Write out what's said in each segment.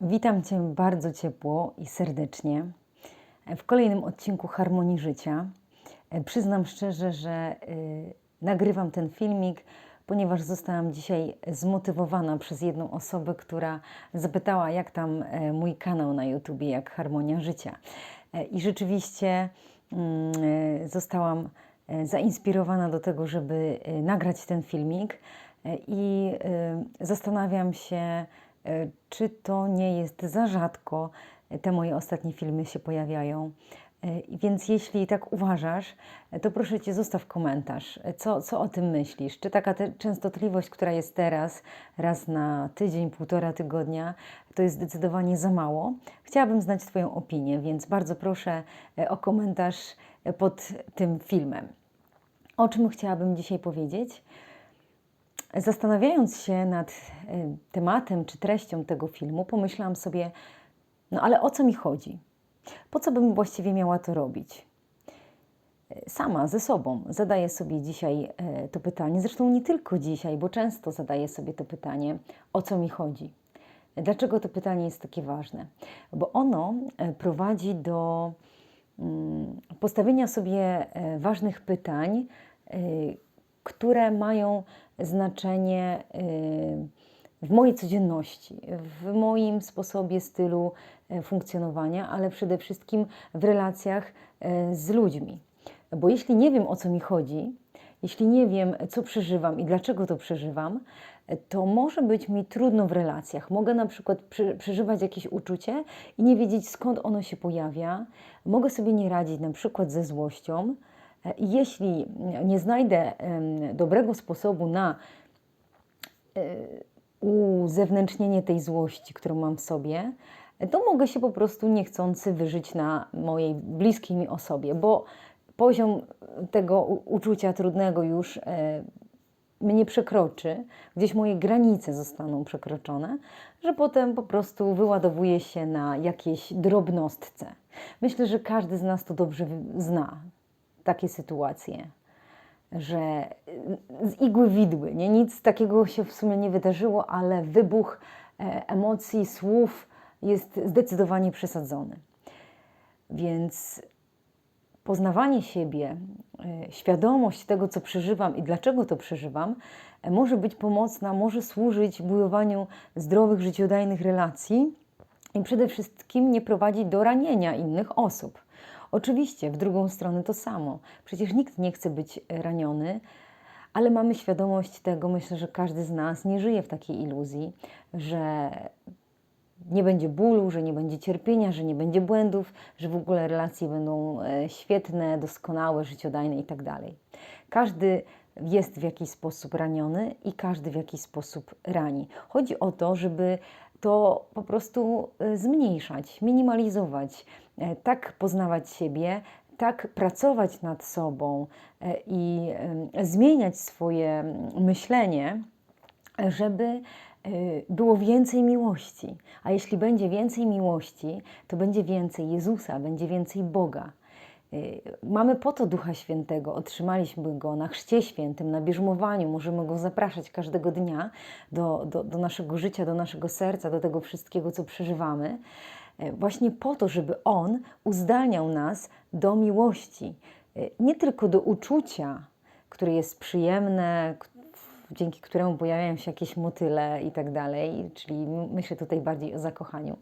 Witam Cię bardzo ciepło i serdecznie w kolejnym odcinku Harmonii Życia. E, Przyznam szczerze, że y, nagrywam ten filmik, ponieważ zostałam dzisiaj zmotywowana przez jedną osobę, która zapytała, jak tam e, mój kanał na YouTube, jak Harmonia Życia. E, I rzeczywiście mm, e, zostałam e, zainspirowana do tego, żeby e, nagrać ten filmik e, i e, zastanawiam się, e, czy to nie jest za rzadko, e, te moje ostatnie filmy się pojawiają. E, Więc jeśli tak uważasz, e, to proszę Cię zostaw komentarz. E, Co, co o tym myślisz? Czy taka częstotliwość, która jest teraz, raz na tydzień, półtora tygodnia, to jest zdecydowanie za mało? Chciałabym znać Twoją opinię, więc bardzo proszę e, o komentarz e, pod tym filmem. O czym chciałabym dzisiaj powiedzieć? Zastanawiając się nad e, tematem czy treścią tego filmu, pomyślałam sobie, no ale o co mi chodzi? Po co bym właściwie miała to robić? Sama ze sobą zadaję sobie dzisiaj e, to pytanie, zresztą nie tylko dzisiaj, bo często zadaję sobie to pytanie, o co mi chodzi. Dlaczego to pytanie jest takie ważne? Bo ono e, prowadzi do mm, postawienia sobie ważnych pytań, które mają znaczenie e, w mojej codzienności, w moim sposobie, stylu e, funkcjonowania, ale przede wszystkim w relacjach e, z ludźmi. Bo jeśli nie wiem o co mi chodzi, jeśli nie wiem co przeżywam i dlaczego to przeżywam, to może być mi trudno w relacjach. Mogę na przykład przy, przeżywać jakieś uczucie i nie wiedzieć skąd ono się pojawia. Mogę sobie nie radzić na przykład ze złością. E, Jeśli nie znajdę dobrego sposobu na uzewnętrznienie tej złości, którą mam w sobie, to mogę się po prostu niechcący wyżyć na mojej bliskiej mi osobie, bo poziom tego uczucia trudnego już e, mnie przekroczy, gdzieś moje granice zostaną przekroczone, że potem po prostu wyładowuje się na jakieś drobnostce. Myślę, że każdy z nas to dobrze zna, takie sytuacje że z igły widły, nie? nic takiego się w sumie nie wydarzyło, ale wybuch e, emocji, słów jest zdecydowanie przesadzony. Więc poznawanie siebie, e, świadomość tego, co przeżywam i dlaczego to przeżywam, e, może być pomocna, może służyć budowaniu zdrowych, życiodajnych relacji i przede wszystkim nie prowadzić do ranienia innych osób. Oczywiście, w drugą stronę to samo. Przecież nikt nie chce być raniony, ale mamy świadomość tego, myślę, że każdy z nas nie żyje w takiej iluzji, że nie będzie bólu, że nie będzie cierpienia, że nie będzie błędów, że w ogóle relacje będą e, świetne, doskonałe, życiodajne itd. Każdy jest w jakiś sposób raniony i każdy w jakiś sposób rani. Chodzi o to, żeby to po prostu e, zmniejszać, minimalizować, e, tak poznawać siebie, tak pracować nad sobą e, i zmieniać swoje myślenie, żeby było więcej miłości. A jeśli będzie więcej miłości, to będzie więcej Jezusa, będzie więcej Boga. Y, Mamy po to Ducha Świętego, otrzymaliśmy Go na Chrzcie Świętym, na bierzmowaniu, możemy Go zapraszać każdego dnia do, do, do naszego życia, do naszego serca, do tego wszystkiego, co przeżywamy, y, właśnie po to, żeby On uzdalniał nas do miłości, y, nie tylko do uczucia, które jest przyjemne, dzięki któremu pojawiają się jakieś motyle i tak dalej, czyli myślę tutaj bardziej o zakochaniu.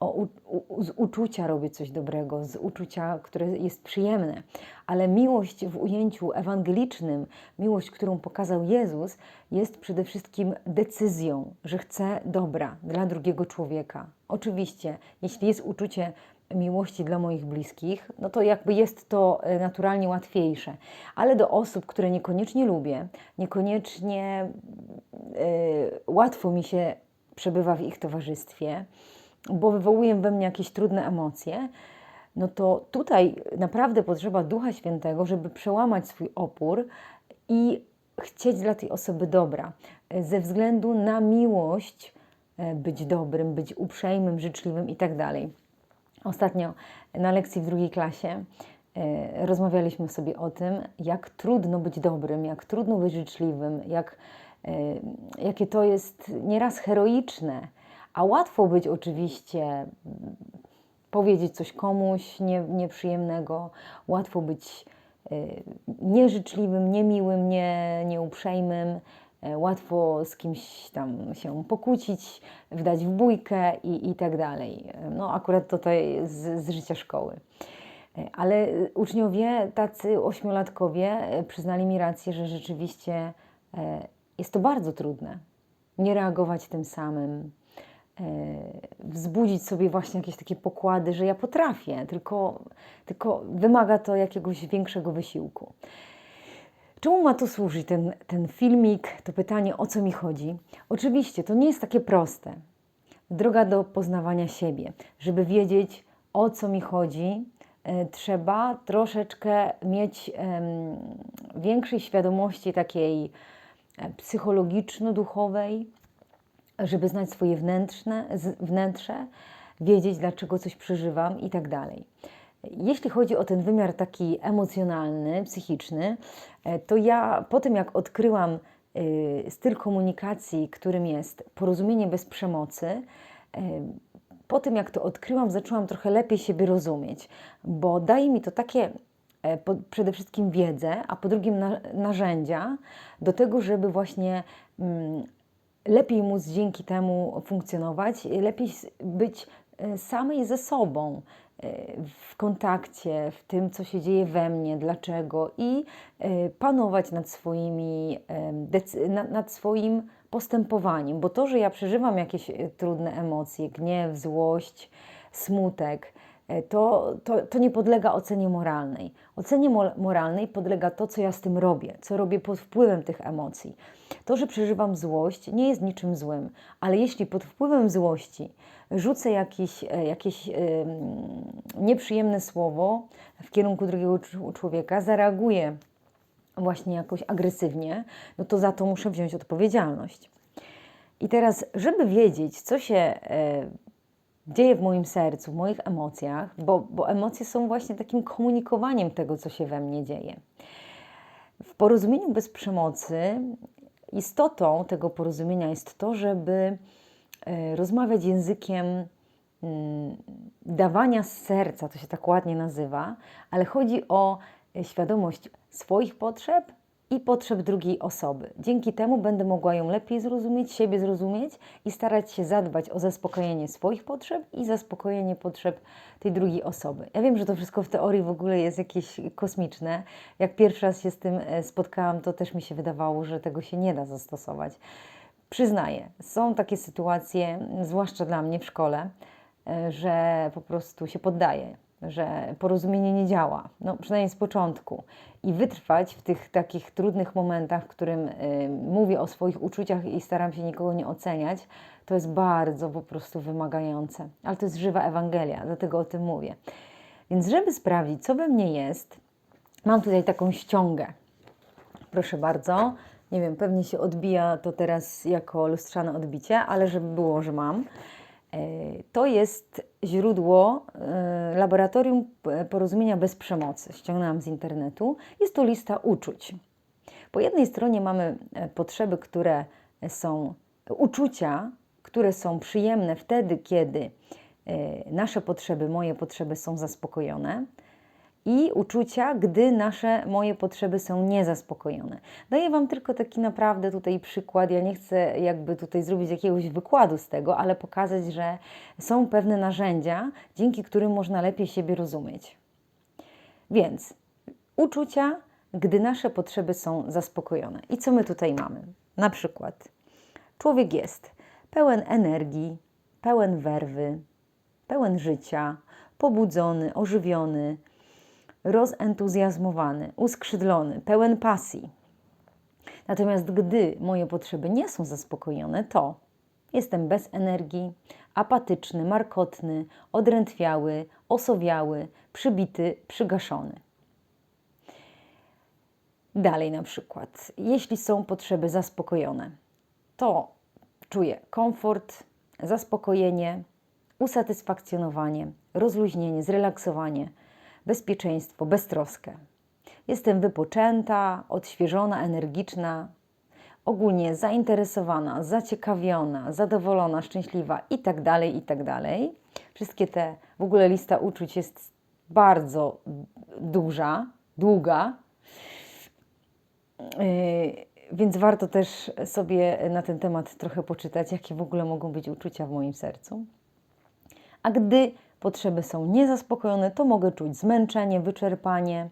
O, u, u, z uczucia robię coś dobrego, z uczucia, które jest przyjemne, ale miłość w ujęciu ewangelicznym, miłość, którą pokazał Jezus, jest przede wszystkim decyzją, że chce dobra dla drugiego człowieka. Oczywiście, jeśli jest uczucie miłości dla moich bliskich, no to jakby jest to e, naturalnie łatwiejsze. Ale do osób, które niekoniecznie lubię, niekoniecznie e, łatwo mi się przebywa w ich towarzystwie, bo wywołują we mnie jakieś trudne emocje, no to tutaj naprawdę potrzeba Ducha Świętego, żeby przełamać swój opór i chcieć dla tej osoby dobra, e, ze względu na miłość być dobrym, być uprzejmym, życzliwym i tak. Ostatnio na lekcji w drugiej klasie e, rozmawialiśmy sobie o tym, jak trudno być dobrym, jak trudno być życzliwym, jak, e, jakie to jest nieraz heroiczne, A łatwo być oczywiście mm, powiedzieć coś komuś nie, nieprzyjemnego, łatwo być y, nieżyczliwym, niemiłym, nie, nieuprzejmym, łatwo z kimś tam się pokłócić, wdać w bójkę i, i tak dalej. No akurat tutaj z, z życia szkoły. Y, Ale uczniowie, tacy ośmiolatkowie, y, przyznali mi rację, że rzeczywiście jest to bardzo trudne. Nie reagować tym samym, e, wzbudzić sobie właśnie jakieś takie pokłady, że ja potrafię, tylko, tylko wymaga to jakiegoś większego wysiłku. Czemu ma to służyć ten, ten filmik, to pytanie, o co mi chodzi? Oczywiście to nie jest takie proste. Droga do poznawania siebie. Żeby wiedzieć, o co mi chodzi, e, trzeba troszeczkę mieć większej świadomości takiej e, psychologiczno-duchowej, żeby znać swoje wnętrzne, wnętrze, wiedzieć, dlaczego coś przeżywam i tak dalej. Jeśli chodzi o ten wymiar taki emocjonalny, psychiczny, e, to ja po tym, jak odkryłam y, styl komunikacji, którym jest porozumienie bez przemocy, e, po tym, jak to odkryłam, zaczęłam trochę lepiej siebie rozumieć, bo daje mi to takie e, po, przede wszystkim wiedzę, a po drugie na, narzędzia do tego, żeby właśnie mm, lepiej móc dzięki temu funkcjonować, lepiej być e, samej ze sobą, e, w kontakcie, w tym, co się dzieje we mnie, dlaczego i e, panować nad swoimi, decy- nad, swoim postępowaniem, bo to, że ja przeżywam jakieś e, trudne emocje, gniew, złość, smutek, e, to, to, to nie podlega ocenie moralnej. Ocenie mo- moralnej podlega to, co ja z tym robię, co robię pod wpływem tych emocji. To, że przeżywam złość, nie jest niczym złym, ale jeśli pod wpływem złości rzucę jakieś, e, jakieś em, nieprzyjemne słowo w kierunku drugiego cz- człowieka, zareaguję właśnie jakoś agresywnie, no to za to muszę wziąć odpowiedzialność. I teraz, żeby wiedzieć, co się e, dzieje w moim sercu, w moich emocjach, bo, bo emocje są właśnie takim komunikowaniem tego, co się we mnie dzieje. W porozumieniu bez przemocy istotą tego porozumienia jest to, żeby rozmawiać językiem mm, dawania z serca, to się tak ładnie nazywa, ale chodzi o e, świadomość swoich potrzeb i potrzeb drugiej osoby. Dzięki temu będę mogła ją lepiej zrozumieć, siebie zrozumieć i starać się zadbać o zaspokojenie swoich potrzeb i zaspokojenie potrzeb tej drugiej osoby. Ja wiem, że to wszystko w teorii w ogóle jest jakieś kosmiczne. Jak pierwszy raz się z tym e, spotkałam, to też mi się wydawało, że tego się nie da zastosować. Przyznaję, są takie sytuacje, zwłaszcza dla mnie w szkole, e, że po prostu się poddaję, że porozumienie nie działa, no przynajmniej z początku. I wytrwać w tych takich trudnych momentach, w którym y, mówię o swoich uczuciach i staram się nikogo nie oceniać, to jest bardzo po prostu wymagające. Ale to jest żywa Ewangelia, dlatego o tym mówię. Więc żeby sprawdzić, co we mnie jest, mam tutaj taką ściągę. Proszę bardzo. Nie wiem, pewnie się odbija to teraz jako lustrzane odbicie, ale żeby było, że mam. E, To jest źródło e, Laboratorium P- Porozumienia Bez Przemocy. Ściągnęłam z internetu. Jest to lista uczuć. Po jednej stronie mamy e, potrzeby, które są uczucia, które są przyjemne wtedy, kiedy e, nasze potrzeby, moje potrzeby są zaspokojone i uczucia, gdy nasze, moje potrzeby są niezaspokojone. Daję Wam tylko taki naprawdę tutaj przykład. Ja nie chcę jakby tutaj zrobić jakiegoś wykładu z tego, ale pokazać, że są pewne narzędzia, dzięki którym można lepiej siebie rozumieć. Więc uczucia, gdy nasze potrzeby są zaspokojone. I co my tutaj mamy? Na przykład człowiek jest pełen energii, pełen werwy, pełen życia, pobudzony, ożywiony, rozentuzjazmowany, uskrzydlony, pełen pasji. Natomiast gdy moje potrzeby nie są zaspokojone, to jestem bez energii, apatyczny, markotny, odrętwiały, osowiały, przybity, przygaszony. Dalej na przykład, jeśli są potrzeby zaspokojone, to czuję komfort, zaspokojenie, usatysfakcjonowanie, rozluźnienie, zrelaksowanie, bezpieczeństwo, beztroskę. Jestem wypoczęta, odświeżona, energiczna, ogólnie zainteresowana, zaciekawiona, zadowolona, szczęśliwa i tak dalej, i tak. Wszystkie te, w ogóle lista uczuć jest bardzo duża, długa, Yy, więc warto też sobie na ten temat trochę poczytać, jakie w ogóle mogą być uczucia w moim sercu. A gdy potrzeby są niezaspokojone, to mogę czuć zmęczenie, wyczerpanie,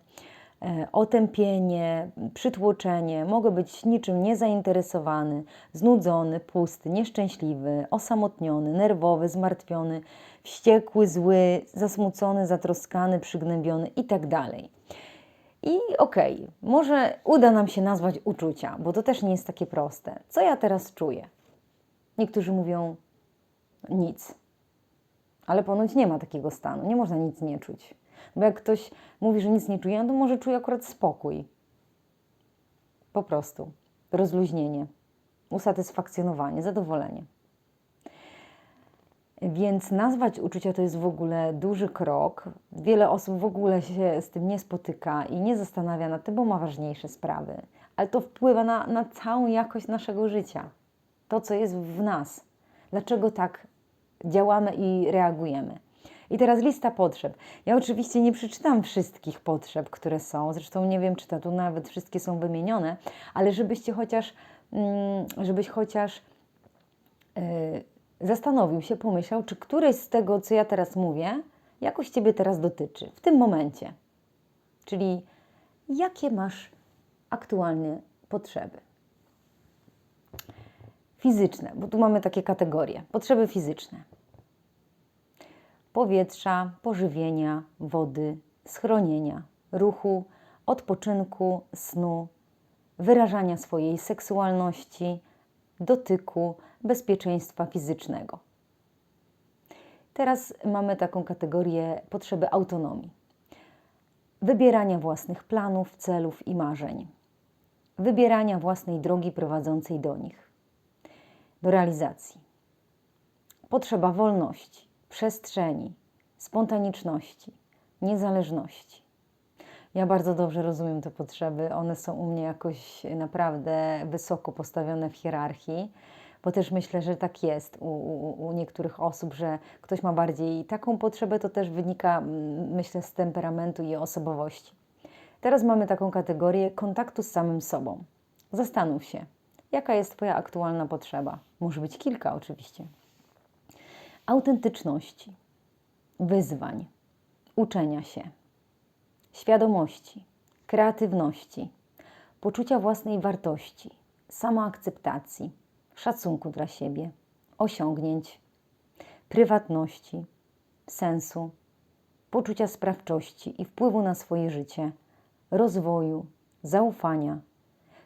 e, otępienie, przytłoczenie. Mogę być niczym niezainteresowany, znudzony, pusty, nieszczęśliwy, osamotniony, nerwowy, zmartwiony, wściekły, zły, zasmucony, zatroskany, przygnębiony itd. I okej, okay, może uda nam się nazwać uczucia, bo to też nie jest takie proste. Co ja teraz czuję? Niektórzy mówią nic, ale ponoć nie ma takiego stanu, nie można nic nie czuć. Bo jak ktoś mówi, że nic nie czuje, to może czuje akurat spokój. Po prostu rozluźnienie, usatysfakcjonowanie, zadowolenie. Więc nazwać uczucia to jest w ogóle duży krok. Wiele osób w ogóle się z tym nie spotyka i nie zastanawia nad tym, bo ma ważniejsze sprawy. Ale to wpływa na, na całą jakość naszego życia. To, co jest w nas. Dlaczego tak działamy i reagujemy. I teraz lista potrzeb. Ja oczywiście nie przeczytam wszystkich potrzeb, które są. Zresztą nie wiem, czy to tu nawet wszystkie są wymienione, ale żebyście chociaż, mm, żebyś chociaż. Yy, zastanowił się, pomyślał, czy któreś z tego, co ja teraz mówię, jakoś Ciebie teraz dotyczy, w tym momencie. Czyli jakie masz aktualne potrzeby. Fizyczne, bo tu mamy takie kategorie. Potrzeby fizyczne. Powietrza, pożywienia, wody, schronienia, ruchu, odpoczynku, snu, wyrażania swojej seksualności, dotyku, bezpieczeństwa fizycznego. Teraz mamy taką kategorię potrzeby autonomii, wybierania własnych planów, celów i marzeń, wybierania własnej drogi prowadzącej do nich, do realizacji. Potrzeba wolności, przestrzeni, spontaniczności, niezależności. Ja bardzo dobrze rozumiem te potrzeby. One są u mnie jakoś naprawdę wysoko postawione w hierarchii bo też myślę, że tak jest u, u, u, niektórych osób, że ktoś ma bardziej taką potrzebę, to też wynika, myślę, z temperamentu i osobowości. Teraz mamy taką kategorię kontaktu z samym sobą. Zastanów się, jaka jest Twoja aktualna potrzeba. Może być kilka, oczywiście. Autentyczności, wyzwań, uczenia się, świadomości, kreatywności, poczucia własnej wartości, samoakceptacji szacunku dla siebie, osiągnięć, prywatności, sensu, poczucia sprawczości i wpływu na swoje życie, rozwoju, zaufania,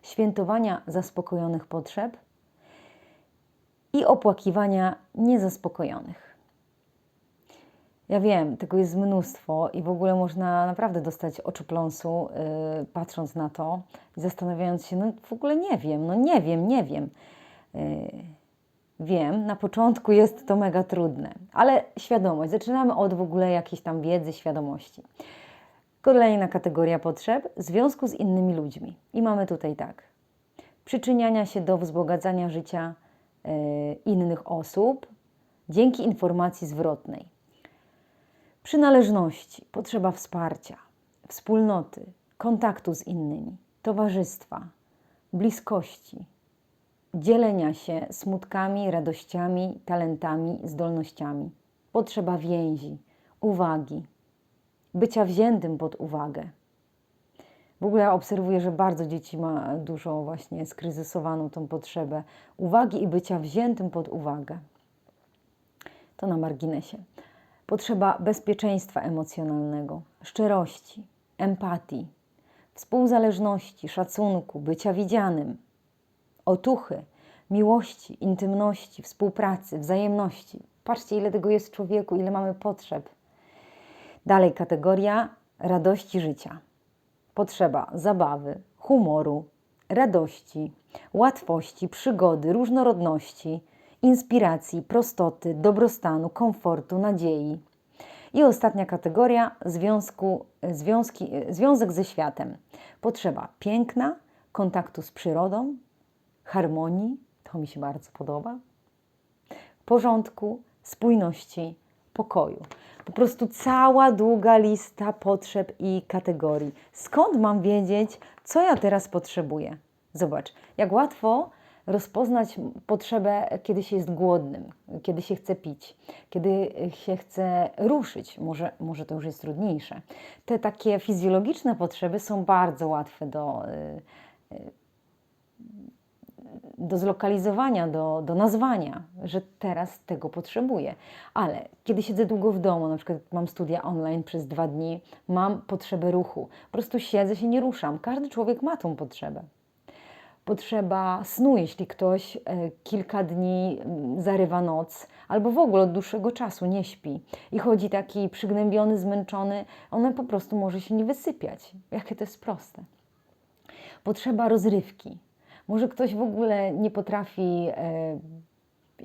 świętowania zaspokojonych potrzeb i opłakiwania niezaspokojonych. Ja wiem, tego jest mnóstwo i w ogóle można naprawdę dostać oczopląsu, yy, patrząc na to i zastanawiając się, no w ogóle nie wiem, no nie wiem, nie wiem. Y, wiem, na początku jest to mega trudne, ale świadomość. Zaczynamy od w ogóle jakiejś tam wiedzy, świadomości. Kolejna kategoria potrzeb związku z innymi ludźmi. I mamy tutaj tak: przyczyniania się do wzbogacania życia y, innych osób dzięki informacji zwrotnej. Przynależności, potrzeba wsparcia, wspólnoty, kontaktu z innymi, towarzystwa, bliskości, dzielenia się smutkami, radościami, talentami, zdolnościami. Potrzeba więzi, uwagi, bycia wziętym pod uwagę. W ogóle ja obserwuję, że bardzo dzieci ma dużo właśnie skryzysowaną tą potrzebę uwagi i bycia wziętym pod uwagę. To na marginesie. Potrzeba bezpieczeństwa emocjonalnego, szczerości, empatii, współzależności, szacunku, bycia widzianym, otuchy, miłości, intymności, współpracy, wzajemności. Patrzcie, ile tego jest w człowieku, ile mamy potrzeb. Dalej kategoria radości życia. Potrzeba zabawy, humoru, radości, łatwości, przygody, różnorodności, inspiracji, prostoty, dobrostanu, komfortu, nadziei. I ostatnia kategoria związku, związki, związek ze światem. Potrzeba piękna, kontaktu z przyrodą, harmonii, to mi się bardzo podoba, porządku, spójności, pokoju. Po prostu cała długa lista potrzeb i kategorii. Skąd mam wiedzieć, co ja teraz potrzebuję? Zobacz, jak łatwo rozpoznać potrzebę, kiedy się jest głodnym, kiedy się chce pić, kiedy się chce ruszyć. Może, może to już jest trudniejsze. Te takie fizjologiczne potrzeby są bardzo łatwe do, y, y, do zlokalizowania, do, do nazwania, że teraz tego potrzebuję. Ale kiedy siedzę długo w domu, na przykład mam studia online przez dwa dni, mam potrzebę ruchu. Po prostu siedzę się, nie ruszam. Każdy człowiek ma tą potrzebę potrzeba snu, jeśli ktoś e, kilka dni mm, zarywa noc, albo w ogóle od dłuższego czasu nie śpi i chodzi taki przygnębiony, zmęczony, ona po prostu może się nie wysypiać. Jakie to jest proste. Potrzeba rozrywki. Może ktoś w ogóle nie potrafi e,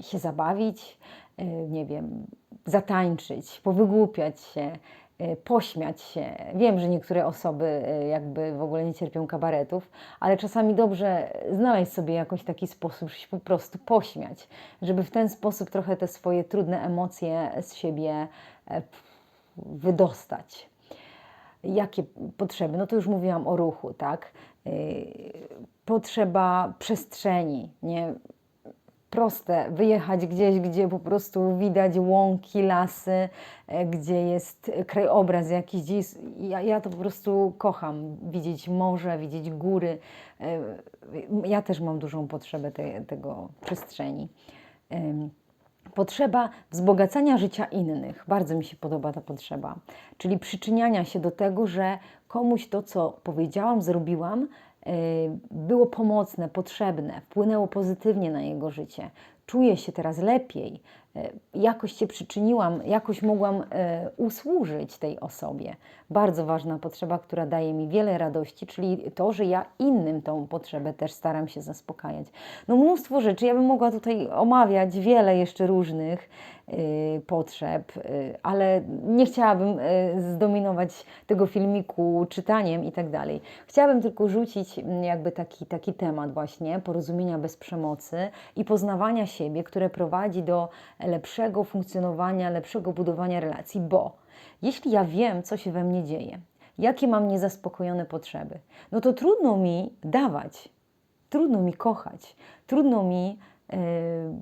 się zabawić, e, nie wiem, zatańczyć, powygłupiać się, Y, pośmiać się. Wiem, że niektóre osoby jakby w ogóle nie cierpią kabaretów, ale czasami dobrze znaleźć sobie jakoś taki sposób, żeby się po prostu pośmiać, żeby w ten sposób trochę te swoje trudne emocje z siebie e, wydostać. Jakie potrzeby? No to już mówiłam o ruchu, tak? Y, potrzeba przestrzeni, nie? proste, wyjechać gdzieś, gdzie po prostu widać łąki, lasy, e, gdzie jest krajobraz jakiś. Gdzie jest, ja, ja to po prostu kocham, widzieć morze, widzieć góry. E, ja też mam dużą potrzebę te, tego przestrzeni. Potrzeba wzbogacania życia innych. Bardzo mi się podoba ta potrzeba. Czyli przyczyniania się do tego, że komuś to, co powiedziałam, zrobiłam, Y, było pomocne, potrzebne, wpłynęło pozytywnie na jego życie, czuje się teraz lepiej, jakoś się przyczyniłam, jakoś mogłam e, usłużyć tej osobie. Bardzo ważna potrzeba, która daje mi wiele radości, czyli to, że ja innym tą potrzebę też staram się zaspokajać. No mnóstwo rzeczy, ja bym mogła tutaj omawiać wiele jeszcze różnych potrzeb, y, ale nie chciałabym y, zdominować tego filmiku czytaniem i tak dalej. Chciałabym tylko rzucić mm, jakby taki, taki temat właśnie porozumienia bez przemocy i poznawania siebie, które prowadzi do lepszego funkcjonowania, lepszego budowania relacji, bo jeśli ja wiem, co się we mnie dzieje, jakie mam niezaspokojone potrzeby, no to trudno mi dawać, trudno mi kochać, trudno mi y,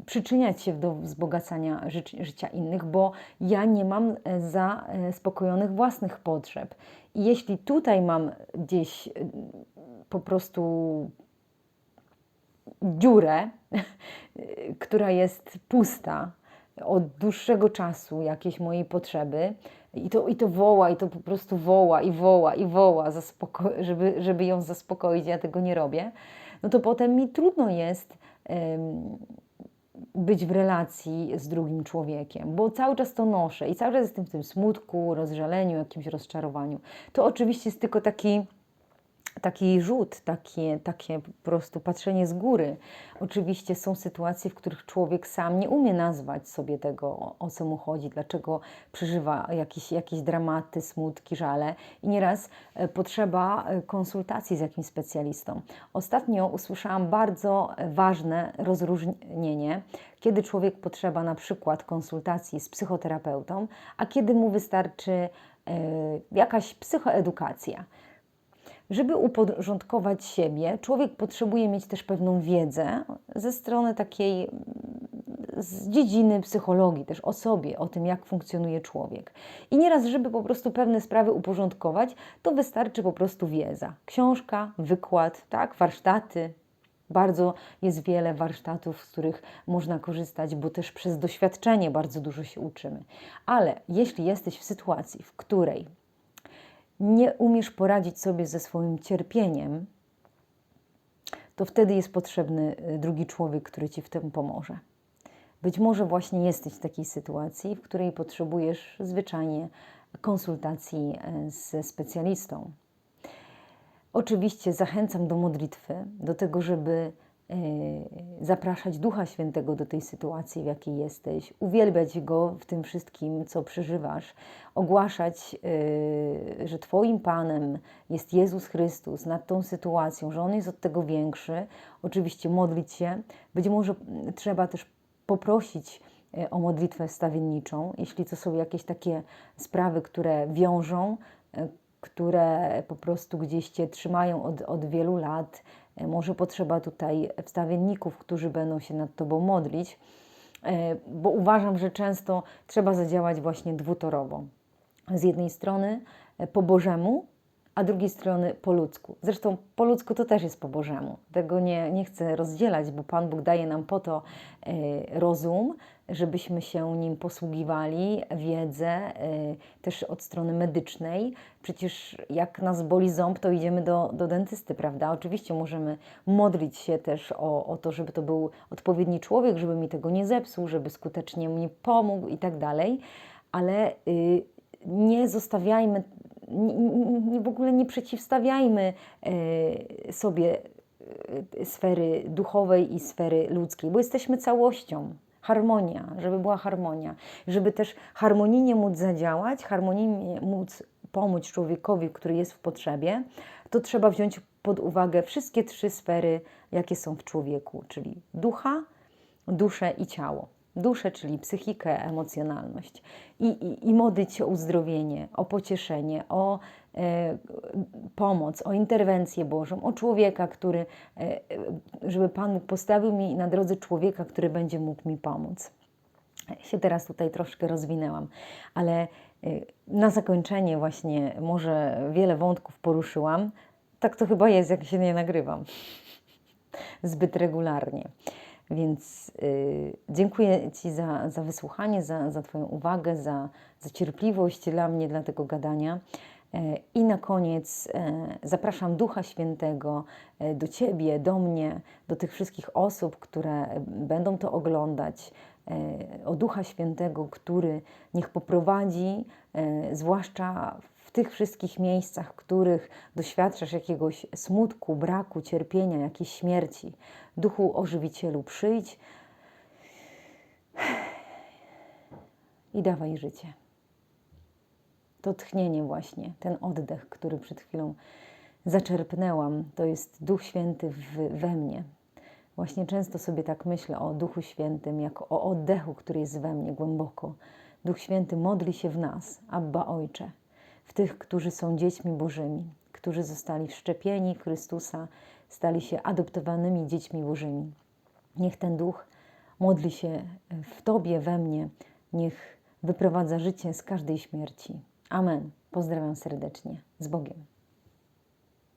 przyczyniać się do wzbogacania ży życia innych, bo ja nie mam e, zaspokojonych własnych potrzeb. I jeśli tutaj mam gdzieś po prostu dziurę, która jest pusta, od dłuższego czasu jakieś mojej potrzeby i to, i to woła, i to po prostu woła, i woła, i woła, żeby, żeby ją zaspokoić, ja tego nie robię, no to potem mi trudno jest być w relacji z drugim człowiekiem, bo cały czas to noszę i cały czas jestem w tym smutku, rozżaleniu, jakimś rozczarowaniu. To oczywiście jest tylko taki taki rzut, takie, takie po prostu patrzenie z góry. Oczywiście są sytuacje, w których człowiek sam nie umie nazwać sobie tego, o co mu chodzi, dlaczego przeżywa jakieś, jakieś dramaty, smutki, żale i nieraz e, potrzeba e, konsultacji z jakimś specjalistą. Ostatnio usłyszałam bardzo ważne rozróżnienie, kiedy człowiek potrzeba na przykład konsultacji z psychoterapeutą, a kiedy mu wystarczy e, jakaś psychoedukacja. Żeby uporządkować siebie, człowiek potrzebuje mieć też pewną wiedzę ze strony takiej z dziedziny psychologii, też o sobie, o tym, jak funkcjonuje człowiek. I nieraz, żeby po prostu pewne sprawy uporządkować, to wystarczy po prostu wiedza. Książka, wykład, tak, warsztaty. Bardzo jest wiele warsztatów, z których można korzystać, bo też przez doświadczenie bardzo dużo się uczymy. Ale jeśli jesteś w sytuacji, w której nie umiesz poradzić sobie ze swoim cierpieniem, to wtedy jest potrzebny y, drugi człowiek, który ci w tym pomoże. Być może właśnie jesteś w takiej sytuacji, w której potrzebujesz zwyczajnie konsultacji y, ze specjalistą. Oczywiście zachęcam do modlitwy, do tego, żeby zapraszać Ducha Świętego do tej sytuacji, w jakiej jesteś, uwielbiać Go w tym wszystkim, co przeżywasz, ogłaszać, e, że Twoim Panem jest Jezus Chrystus nad tą sytuacją, że On jest od tego większy. Oczywiście modlić się. Być może trzeba też poprosić e, o modlitwę stawienniczą, jeśli to są jakieś takie sprawy, które wiążą, które po prostu gdzieś Cię trzymają od, od wielu lat. E, może potrzeba tutaj wstawienników, którzy będą się nad Tobą modlić, e, bo uważam, że często trzeba zadziałać właśnie dwutorowo. Z jednej strony e, po Bożemu, a drugiej strony po ludzku. Zresztą po ludzku to też jest po Bożemu. Tego nie, nie chcę rozdzielać, bo Pan Bóg daje nam po to y, rozum, żebyśmy się nim posługiwali, wiedzę, y, też od strony medycznej. Przecież jak nas boli ząb, to idziemy do, do dentysty, prawda? Oczywiście możemy modlić się też o, o to, żeby to był odpowiedni człowiek, żeby mi tego nie zepsuł, żeby skutecznie mi pomógł i tak dalej, ale y, nie zostawiajmy w ogóle nie przeciwstawiajmy e, sobie e, sfery duchowej i sfery ludzkiej, bo jesteśmy całością. Harmonia, żeby była harmonia, żeby też harmonijnie móc zadziałać, harmonijnie móc pomóc człowiekowi, który jest w potrzebie, to trzeba wziąć pod uwagę wszystkie trzy sfery, jakie są w człowieku, czyli ducha, duszę i ciało duszę, czyli psychikę, emocjonalność i, i, i modlić o uzdrowienie, o pocieszenie, o e, pomoc, o interwencję Bożą, o człowieka, który, e, żeby Pan Bóg postawił mi na drodze człowieka, który będzie mógł mi pomóc. Się teraz tutaj troszkę rozwinęłam, ale e, na zakończenie właśnie może wiele wątków poruszyłam. Tak to chyba jest, jak się nie nagrywam zbyt regularnie. Więc y, dziękuję Ci za, za wysłuchanie, za, za Twoją uwagę, za, za cierpliwość dla mnie, dla tego gadania. E, I na koniec e, zapraszam Ducha Świętego e, do Ciebie, do mnie, do tych wszystkich osób, które będą to oglądać, o Ducha Świętego, który niech poprowadzi, zwłaszcza w tych wszystkich miejscach, w których doświadczasz jakiegoś smutku, braku, cierpienia, jakiejś śmierci. Duchu ożywicielu, przyjdź i dawaj życie. To tchnienie właśnie, ten oddech, który przed chwilą zaczerpnęłam, to jest Duch Święty w, we mnie. Właśnie często sobie tak myślę o Duchu Świętym, jako o oddechu, który jest we mnie głęboko. Duch Święty modli się w nas, Abba Ojcze, w tych, którzy są dziećmi Bożymi, którzy zostali wszczepieni w Chrystusa, stali się adoptowanymi dziećmi Bożymi. Niech ten duch modli się w Tobie, we mnie, niech wyprowadza życie z każdej śmierci. Amen. Pozdrawiam serdecznie. Z Bogiem.